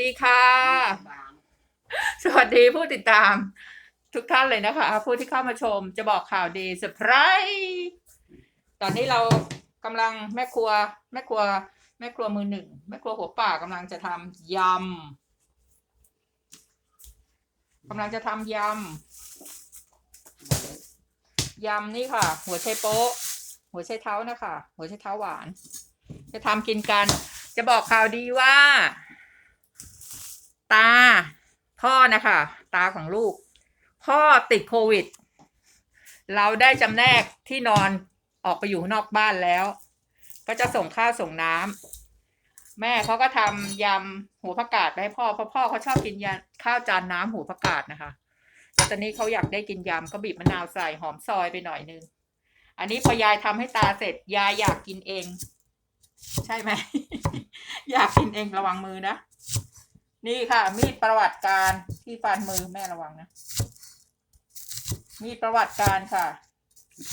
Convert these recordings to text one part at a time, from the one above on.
ดีค่ะ สวัสดีผู้ติดตาม ทุกท่านเลยนะคะ ผู้ที่เข้ามาชมจะบอกข่าวดีเซอร์ไพรส์ตอนนี้เรากำลังแม่ครัว แม่ครัว แม่ครัวมือหนึ่งแม่ครัวหัวป่ากำลังจะทำยำกำลังจะทำยำยำนี่ค่ะ หัวไชโป๊ะ หัวไชเท้านะคะ หัวไชเท้าหวาน จะทำกินกันจะบอกข่าวดีว่า ตา พ่อนะคะ ตาของลูก พ่อติดโควิด เราได้จำแนกที่นอนออกไปอยู่นอกบ้านแล้ว ก็จะส่งข้าวส่งน้ำแม่เขาก็ทำยำหัวผักกาดไปให้พ่อเพราะพ่อเขาชอบกินยาข้าวจานน้ำหัวผักกาดนะคะแล้วตอนนี้เขาอยากได้กินยำก็บีบมะนาวใส่หอมซอยไปหน่อยนึงอันนี้พอยายทำให้ตาเสร็จยายอยากกินเอง ใช่ไหม อยากกินเองระวังมือนะ นี่ค่ะ มีดประวัติการที่ฟันมือแม่ระวังนะ มีดประวัติการค่ะ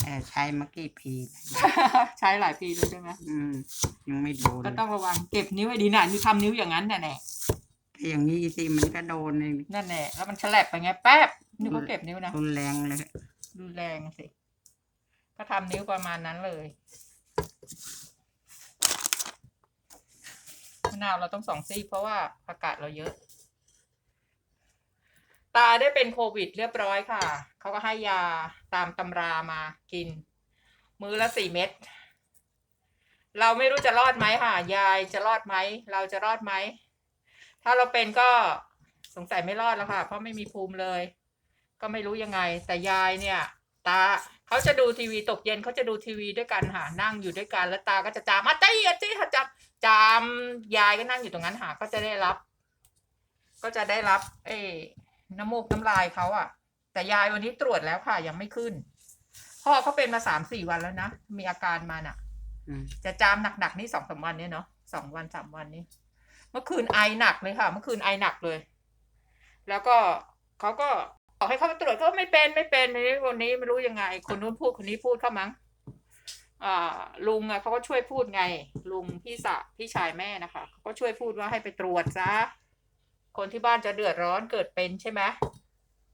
เออใช้มากี่ปีใช้หลายปีแล้วใช่ไหมอืม ยังไม่โดนก็ต้องระวังเก็บนิ้วให้ดีนะนี่ทำนิ้วอย่างนั้นน่ะแน่อย่างนี้สิมันก็โดนเองนั่นแน่แล้วมันฉลับไปไงแป๊บนี่ก็เก็บนิ้วนะรุนแรงเลยรุนแรงสิ ก็ทำนิ้วประมาณนั้นเลยมะนาวเราต้องสองซี่เพราะว่าอากาศเราเยอะ ตาได้เป็นโควิดเรียบร้อยค่ะ เขาก็ให้ยาตามตำรามากิน มื้อละสี่เม็ดเราไม่รู้จะรอดไหมค่ะ ยายจะรอดไหม เราจะรอดไหม ถ้าเราเป็นก็สงสัยไม่รอดแล้วค่ะ เพราะไม่มีภูมิเลย ก็ไม่รู้ยังไง แต่ยายเนี่ย ตา เขาจะดูทีวีตกเย็นเขาจะดูทีวีด้วยกันหานั่งอยู่ด้วยกันแล้วตาก็จะจามอาจี้อาจี้ค่ะจามจามยายก็นั่งอยู่ตรงนั้นหาก็จะได้รับ ก็จะได้รับ เอ้น้ำมูกน้ำลายเขาอะแต่ยายวันนี้ตรวจแล้วค่ะ ยังไม่ขึ้น พ่อเขาเป็นมาสามสี่วันแล้วนะ มีอาการมาน่ะอืมจะจามหนักๆนี่สองสามวันเนี่ยเนาะสองวันสามวันนี้ เมื่อคืนไอหนักเลยค่ะ เมื่อคืนไอหนักเลย แล้วก็เขาก็ บอกให้เขาไปตรวจก็ไม่เป็นไม่เป็นในวันนี้ไม่รู้ยังไง คนนู้นพูดคนนี้พูดเข้ามั้งอ่าลุงอะเขาก็ช่วยพูดไง ลุงพี่สะพี่ชายแม่นะคะเขาก็ช่วยพูดว่าให้ไปตรวจซะคนที่บ้านจะเดือดร้อนเกิดเป็นใช่ไหม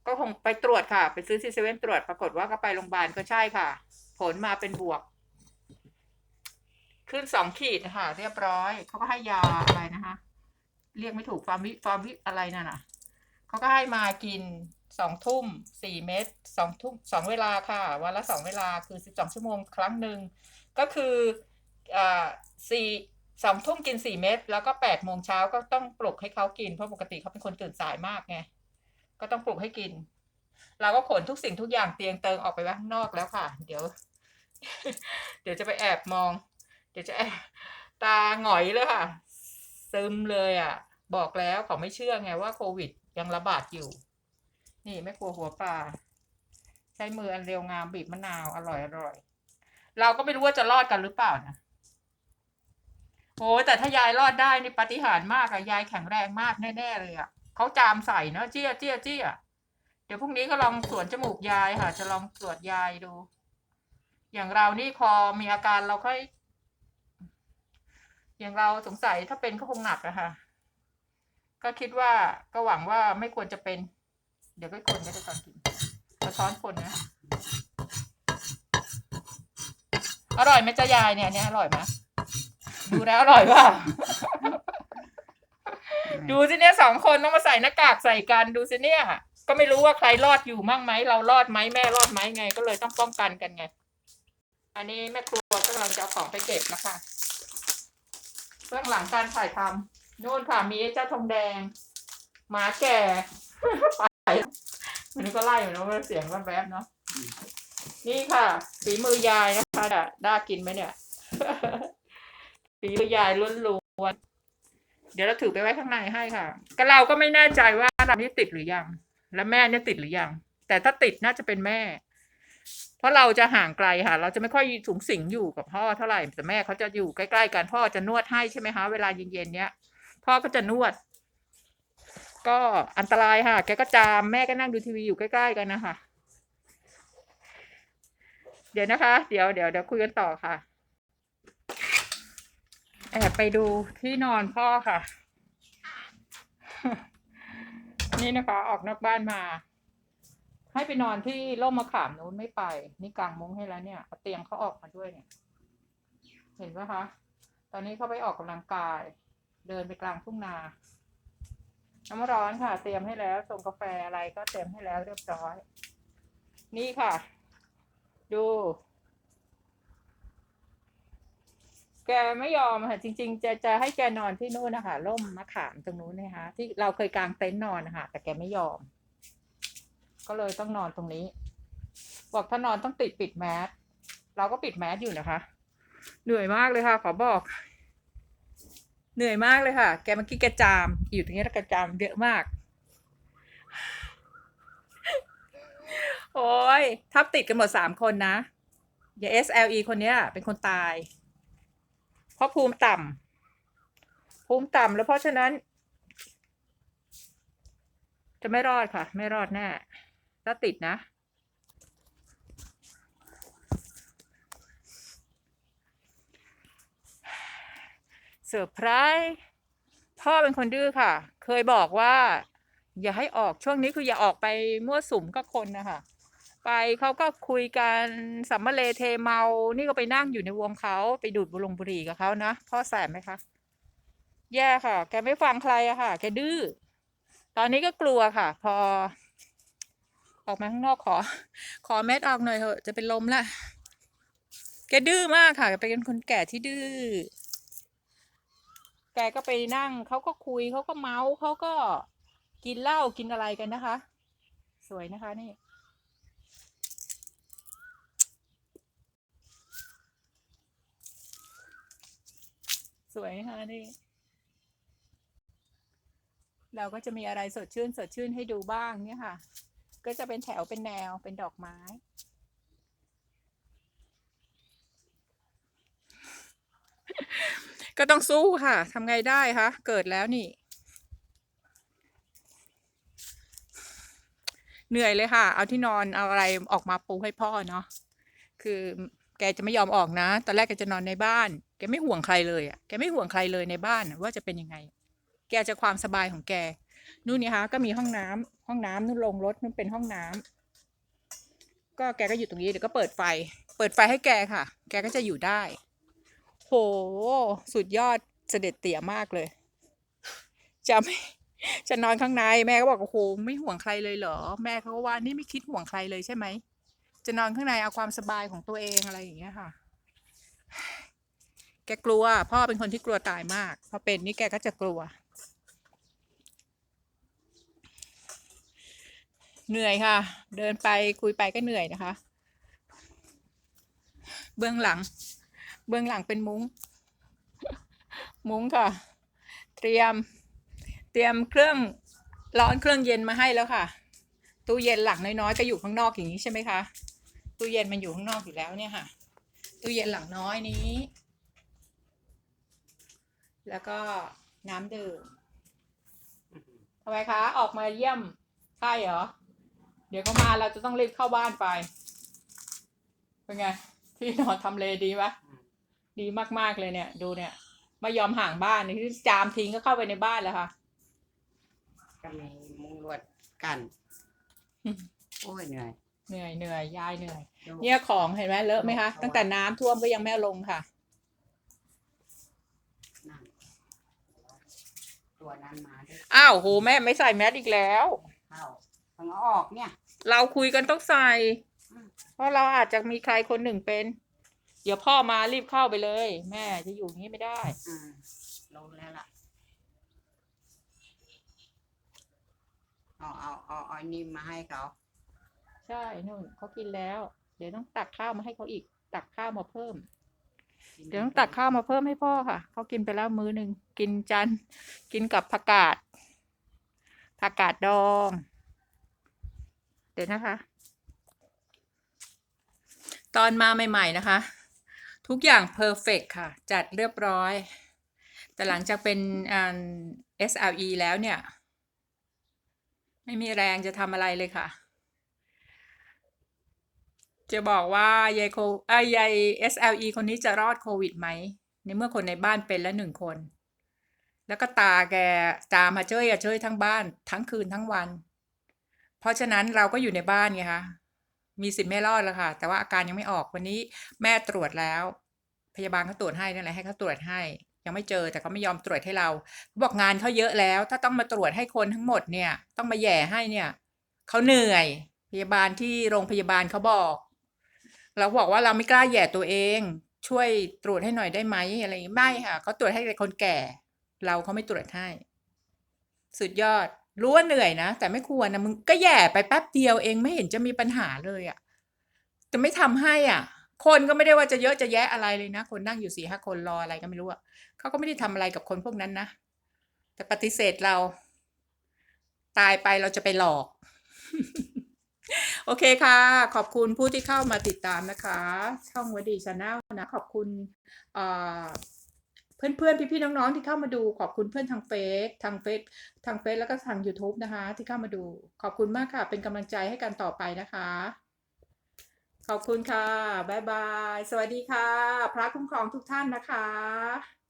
ก็คงไปตรวจค่ะ ไปซื้อซีเซเว่นตรวจปรากฏว่าก็ไปโรงพยาบาลก็ใช่ค่ะ ผลมาเป็นบวก ขึ้นสองขีดนะคะเรียบร้อยเขาก็ให้ยาอะไรนะคะ เรียกไม่ถูกฟาร์มิฟาร์มิอะไรนั่นน่ะ เขาก็ให้มากินสองทุ่มสี่เม็ดสองทุ่มสองเวลาค่ะ วันละสองเวลาคือสิบสองชั่วโมงครั้งหนึ่งก็คืออ่าสี่สองทุ่มกินสี่เม็ดแล้วก็แปดโมงเช้าก็ต้องปลุกให้เขากินเพราะปกติเขาเป็นคนตื่นสายมากไงก็ต้องปลุกให้กิน เราก็ขนทุกสิ่งทุกอย่างเตียงเติงออกไปข้างนอกแล้วค่ะ เดี๋ยว เดี๋ยวจะไปแอบมอง เดี๋ยวจะแอบตาหงอยเลยค่ะ ซึมเลยอะ บอกแล้วเขาไม่เชื่อไงว่าโควิด ยังระบาดอยู่ นี่แม่ครัวหัวปลาใช้มืออันเรียวงามบีบมะนาวอร่อยอร่อยเราก็ไม่รู้ว่าจะรอดกันหรือเปล่านะโอ้แต่ถ้ายายรอดได้นี่ปาฏิหาริมากอะยายแข็งแรงมากแน่ๆเลยอะเขาจามใส่เนอะเจี้ยเจี้ยเจี้ยเดี๋ยวพรุ่งนี้ก็ลองสวนจมูกยายค่ะ จะลองตรวจยายดู อย่างเรานี่พอมีอาการเราค่อย อย่างเราสงสัยถ้าเป็นก็คงหนักอะค่ะ ก็คิดว่าก็หวังว่าไม่ควรจะเป็น เดี๋ยวก็คนก็จะตอนกินกระช้อนคนนะ อร่อยไหมจ๊ะยายเนี่ยเนี่ยอร่อยไหมดูแล้วอร่อยป่ะดูสิเนี่ยสองคนต้องมาใส่หน้ากากใส่กันดูสิเนี่ยก็ไม่รู้ว่าใครรอดอยู่มั่งไหมเรารอดไหมแม่รอดไหมไง ก็เลยต้องป้องกันกันไง อันนี้แม่ครัวกำลังจะเอาของไปเก็บแล้วค่ะเบื้องหลังการถ่ายทำ นู่นค่ะมีเจ้าทองแดงหมาแก่ไปมันก็ไล่อยู่นะว่าเสียงแวบๆเนาะนี่ค่ะฝีมือยายนะคะน่ะได้กินไหมเนี่ยฝีมือยายล้วนๆเดี๋ยวเราถือไปไว้ข้างในให้ค่ะก็เราก็ไม่แน่ใจว่าเรานี่ติดหรือยัง และแม่เนี่ยติดหรือยัง แต่ถ้าติดน่าจะเป็นแม่ เพราะเราจะห่างไกลค่ะ เราจะไม่ค่อยสูงสิงอยู่กับพ่อเท่าไหร่แต่แม่เขาจะอยู่ใกล้ๆกันพ่อจะนวดให้ใช่ไหมคะเวลาเย็นๆเนี้ย พ่อก็จะนวด ก็อันตรายค่ะ แกก็จามแม่ก็นั่งดูทีวีอยู่ใกล้ๆกันนะคะเดี๋ยวนะคะ เดี๋ยวเดี๋ยวเดี๋ยวคุยกันต่อค่ะ แอบไปดูที่นอนพ่อค่ะ นี่นะคะ ออกนอกบ้านมา ให้ไปนอนที่ร่มมะขามนู้นไม่ไป นี่กางมุ้งให้แล้วเนี่ยเอาเตียงเขาออกมาด้วยเนี่ย เห็นปะคะ ตอนนี้เขาไปออกกำลังกาย เดินไปกลางทุ่งนา น้ำร้อนค่ะ เตรียมให้แล้วส่งกาแฟอะไรก็เตรียมให้แล้วเรียบร้อย นี่ค่ะ ดู แกไม่ยอมค่ะ จริง ๆ จะจะให้แกนอนที่นู่นนะคะร่มมะขามตรงนู้นนะคะที่เราเคยกางเต็นท์นอนนะคะแต่แกไม่ยอม ก็เลยต้องนอนตรงนี้ บอกถ้านอนต้องติดปิดแมสเราก็ปิดแมสอยู่นะคะ เหนื่อยมากเลยค่ะ ขอบอก เหนื่อยมากเลยค่ะ แกเมื่อกี้แกจาม อยู่ตรงนี้แล้วแกจามเยอะมาก โอ้ย ทับติดกันหมดสามคนนะอย่า SLE คนเนี้ย เป็นคนตาย เพราะภูมิต่ำภูมิต่ำแล้วเพราะฉะนั้น จะไม่รอดค่ะ ไม่รอดแน่ถ้าติดนะ เซอร์ไพรส์พ่อเป็นคนดื้อค่ะ เคยบอกว่า อย่าให้ออกช่วงนี้คืออย่าออกไปมั่วสุมกับคนนะคะไปเขาก็คุยกันสัมมาเลเทเมา นี่ก็ไปนั่งอยู่ในวงเขาไปดูดบุหรงบุหรี่กับเขานะพ่อแสบไหมคะ แย่ค่ะ แกไม่ฟังใครอะค่ะ แกดื้อ ตอนนี้ก็กลัวค่ะ พอ ออกมาข้างนอกขอ ขอเม็ดออกหน่อยเถอะจะเป็นลมละแกดื้อมากค่ะแกเป็นคนแก่ที่ดื้อ แกก็ไปนั่งเขาก็คุยเขาก็เมาส์เขาก็กินเหล้ากินอะไรกันนะคะ สวยนะคะนี่ สวยนะคะนี่ เราก็จะมีอะไรสดชื่นสดชื่นให้ดูบ้างเนี่ยค่ะ ก็จะเป็นแถวเป็นแนวเป็นดอกไม้ ก็ต้องสู้ค่ะทำไงได้คะเกิดแล้วนี่ เหนื่อยเลยค่ะ เอาที่นอนเอาอะไรออกมาปูให้พ่อเนาะคือแกจะไม่ยอมออกนะ ตอนแรกแกจะนอนในบ้าน แกไม่ห่วงใครเลยอะ แกไม่ห่วงใครเลยในบ้านว่าจะเป็นยังไง แกจะความสบายของแก นู่นนี่คะก็มีห้องน้ำห้องน้ำนู่นลงรถนู่นเป็นห้องน้ำก็แกก็อยู่ตรงนี้เดี๋ยวก็เปิดไฟ เปิดไฟให้แกค่ะ แกก็จะอยู่ได้ โห สุดยอดเสด็จเตี่ยมากเลย จะไม่จะนอนข้างในแม่ก็บอกโอ้โหไม่ห่วงใครเลยเหรอ แม่เขาก็ว่านี่ไม่คิดห่วงใครเลยใช่ไหม จะนอนข้างในเอาความสบายของตัวเองอะไรอย่างเงี้ยค่ะ แกกลัว พ่อเป็นคนที่กลัวตายมาก พอเป็นนี่แกก็จะกลัว เหนื่อยค่ะ เดินไปคุยไปก็เหนื่อยนะคะ เบื้องหลัง เบื้องหลังเป็นมุ้ง มุ้งค่ะ เตรียม เตรียมเครื่องร้อนเครื่องเย็นมาให้แล้วค่ะ ตู้เย็นหลังน้อยๆก็อยู่ข้างนอกอย่างนี้ใช่ไหมคะ ตู้เย็นมันอยู่ข้างนอกอยู่แล้วเนี่ยค่ะ ตู้เย็นหลังน้อยนี้ แล้วก็น้ำดื่มทำไมคะ ออกมาเยี่ยมใช่เหรอ เดี๋ยวเขามาเราจะต้องรีบเข้าบ้านไป เป็นไง ที่นอนทำเลดีปะ ดีมากๆเลยเนี่ย ดูเนี่ยไม่ยอมห่างบ้านนี่ที่จามทิ้งก็เข้าไปในบ้านแล้วค่ะก็มีมุ้งลวดกัน โอ้ยเหนื่อยเหนื่อยเหนื่อยยายเหนื่อยดูเนี่ยของเห็นไหมเลอะไหมคะตั้งแต่น้ำท่วมก็ยังไม่เอาลงค่ะนั่นตัวนั้นมาด้วยอ้าวโหแม่ไม่ใส่แมสอีกแล้วเข้าต้องเอาออกเนี่ย เราคุยกันต้องใส่อืมเพราะเราอาจจะมีใครคนหนึ่งเป็น เดี๋ยวพ่อมารีบเข้าไปเลย แม่จะอยู่อย่างนี้ไม่ได้ อ่าลงแล้วล่ะเอาเอาเอาเอาอันนี้มาให้เขาใช่นู่นเขากินแล้ว เดี๋ยวต้องตักข้าวมาให้เขาอีก ตักข้าวมาเพิ่มกินเดี๋ยวต้องตักข้าวมาเพิ่มให้พ่อค่ะ เขากินไปแล้วมื้อหนึ่งกินจันทร์กินกับผักกาดผักกาดดอง เดี๋ยวนะคะ ตอนมาใหม่ ๆ นะคะ ทุกอย่างเพอร์เฟกค่ะ จัดเรียบร้อย แต่หลังจากเป็นอ่า SLE แล้วเนี่ย ไม่มีแรงจะทำอะไรเลยค่ะ จะบอกว่ายายโคเอ้ยยาย SLE คนนี้จะรอดโควิดไหม ในเมื่อคนในบ้านเป็นแล้วหนึ่งคน แล้วก็ตาแกตามมาเจ้ยอะเจ้ยทั้งบ้าน ทั้งคืนทั้งวัน เพราะฉะนั้นเราก็อยู่ในบ้านไงคะ มีสิทธิ์ไม่รอดแล้วค่ะ แต่ว่าอาการยังไม่ออกวันนี้แม่ตรวจแล้ว พยาบาลเขาตรวจให้นั่นแหละให้เขาตรวจให้ ยังไม่เจอแต่เขาไม่ยอมตรวจให้เราเขาบอกงานเขาเยอะแล้ว ถ้าต้องมาตรวจให้คนทั้งหมดเนี่ย ต้องมาแย่ให้เนี่ยเขาเหนื่อย พยาบาลที่โรงพยาบาลเขาบอก เราบอกว่าเราไม่กล้าแย่ตัวเอง ช่วยตรวจให้หน่อยได้ไหมอะไรไม่ค่ะเขาตรวจให้แต่คนแก่ เราเขาไม่ตรวจให้ สุดยอด รู้ว่าเหนื่อยนะ แต่ไม่ควรนะมึงก็แย่ไปแป๊บเดียวเองไม่เห็นจะมีปัญหาเลยอะ่ะจะไม่ทำให้อะ คนก็ไม่ได้ว่าจะเยอะจะแยะอะไรเลยนะ คนนั่งอยู่สี่ห้าคนรออะไรก็ไม่รู้อะเขาก็ไม่ได้ทำอะไรกับคนพวกนั้นนะแต่ปฏิเสธเรา ตายไปเราจะไปหลอก โอเคค่ะ ขอบคุณผู้ที่เข้ามาติดตามนะคะ ช่องวดีชาแนลนะ ขอบคุณอ่อ เพื่อนๆ พี่ๆ น้องๆ ที่เข้ามาดูขอบคุณเพื่อนทางเฟซทางเฟซทางเฟซแล้วก็ทาง YouTube นะคะ ที่เข้ามาดูขอบคุณมากค่ะ เป็นกำลังใจให้กันต่อไปนะคะ ขอบคุณค่ะ บ๊ายบาย สวัสดีค่ะ พระคุ้มครองทุกท่านนะคะ